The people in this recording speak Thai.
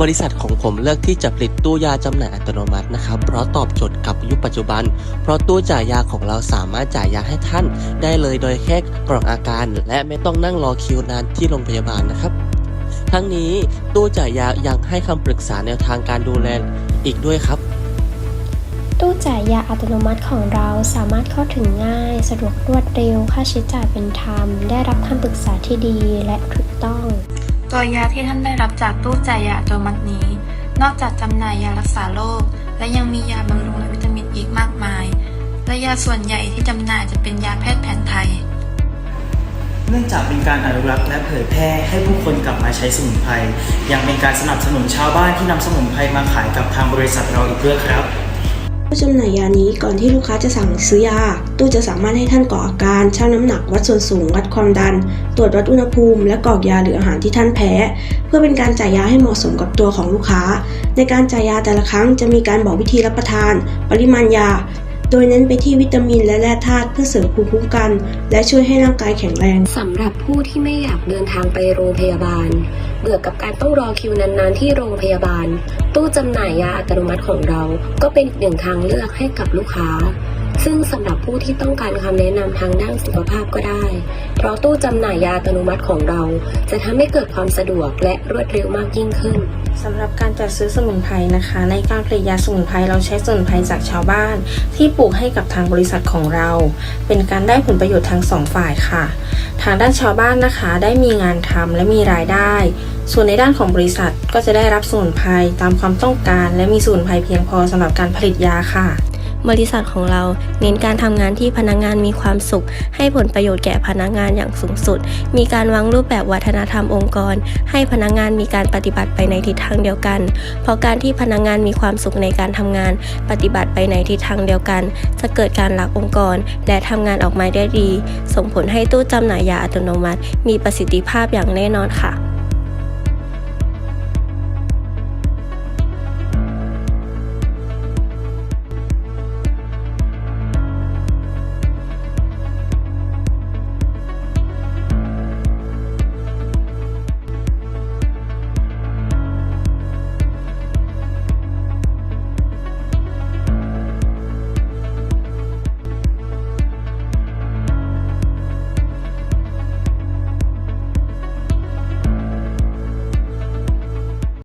บริษัทของผมเลือกที่จะผลิตตู้ยาจำหน่ายอัตโนมัตินะครับ เพราะตอบโจทย์กับยุคปัจจุบัน เพราะตู้จ่ายยาของเราสามารถจ่ายยาให้ท่าน ได้เลยโดยแค่กรอกอาการ และไม่ต้องนั่งรอคิวนานที่โรงพยาบาลนะครับ ทั้งนี้ตู้จ่ายยายังให้คำปรึกษาแนวทางการดูแลอีกด้วยครับ ตู้จ่ายยาอัตโนมัติของเราสามารถเข้าถึงง่าย สะดวกรวดเร็ว ค่าใช้จ่ายเป็นธรรม ได้รับคำปรึกษาที่ดีและถูกต้อง ตัวยาที่ท่านได้รับจากตู้จ่ายยาอัตโนมัตินี้ นอกจากจำหน่ายยารักษาโรคและยังมียาบำรุงและวิตามินอีกมากมาย และยาส่วนใหญ่ที่จำหน่ายจะเป็นยาแพทย์แผนไทย เนื่องจากเป็นการอนุรักษ์และเผยแพร่ให้ผู้คนกลับมาใช้สมุนไพรยังเป็นการสนับสนุนชาวบ้านที่นำสมุนไพรมาขายกับทางบริษัทเราอีกด้วยครับ จำหน่ายยานี้ก่อนที่ลูกค้าจะสั่งซื้อยา ตู้จะสามารถให้ท่านกรอกอาการชั่งน้ำหนักวัดส่วนสูง วัดความดัน ตรวจวัดอุณหภูมิ และกรอกยาหรืออาหารที่ท่านแพ้ เพื่อเป็นการจ่ายยาให้เหมาะสมกับตัวของลูกค้า ในการจ่ายยาแต่ละครั้งจะมีการบอกวิธีรับประทาน ปริมาณยา โดยเน้นไปที่วิตามินและแร่ธาตุเพื่อเสริมภูมิคุ้มกัน และช่วยให้ร่างกายแข็งแรงสำหรับผู้ที่ไม่อยากเดินทางไปโรงพยาบาล เบื่อกับการต้องรอคิวนานๆ ที่โรงพยาบาล ตู้จำหน่ายยาอัตโนมัติของเรา ก็เป็นอีกหนึ่งทางเลือกให้กับลูกค้า ซึ่งสำหรับผู้ที่ต้องการคำแนะนำทางด้านสุขภาพก็ได้ เพราะตู้จำหน่ายยาอัตโนมัติของเรา จะทำให้เกิดความสะดวกและรวดเร็วมากยิ่งขึ้นสำหรับการจัดซื้อสมุนไพรนะคะ ในการผลิตยาสมุนไพรเราใช้สมุนไพรจากชาวบ้าน ที่ปลูกให้กับทางบริษัทของเรา เป็นการได้ผลประโยชน์ทั้งสองฝ่ายค่ะ ทางด้านชาวบ้านนะคะ ได้มีงานทำและมีรายได้ ส่วนในด้านของบริษัทก็จะได้รับสมุนไพรตามความต้องการ และมีสมุนไพรเพียงพอสำหรับการผลิตยาค่ะ บริษัทของเราเน้นการทำงานที่พนักงานมีความสุข ให้ผลประโยชน์แก่พนักงานอย่างสูงสุด มีการวางรูปแบบวัฒนธรรมองค์กร ให้พนักงานมีการปฏิบัติไปในทิศทางเดียวกัน เพราะการที่พนักงานมีความสุขในการทำงาน ปฏิบัติไปในทิศทางเดียวกัน จะเกิดการรักองค์กร และทำงานออกมาได้ดี ส่งผลให้ตู้จำหน่ายยาอัตโนมัติ มีประสิทธิภาพอย่างแน่นอนค่ะ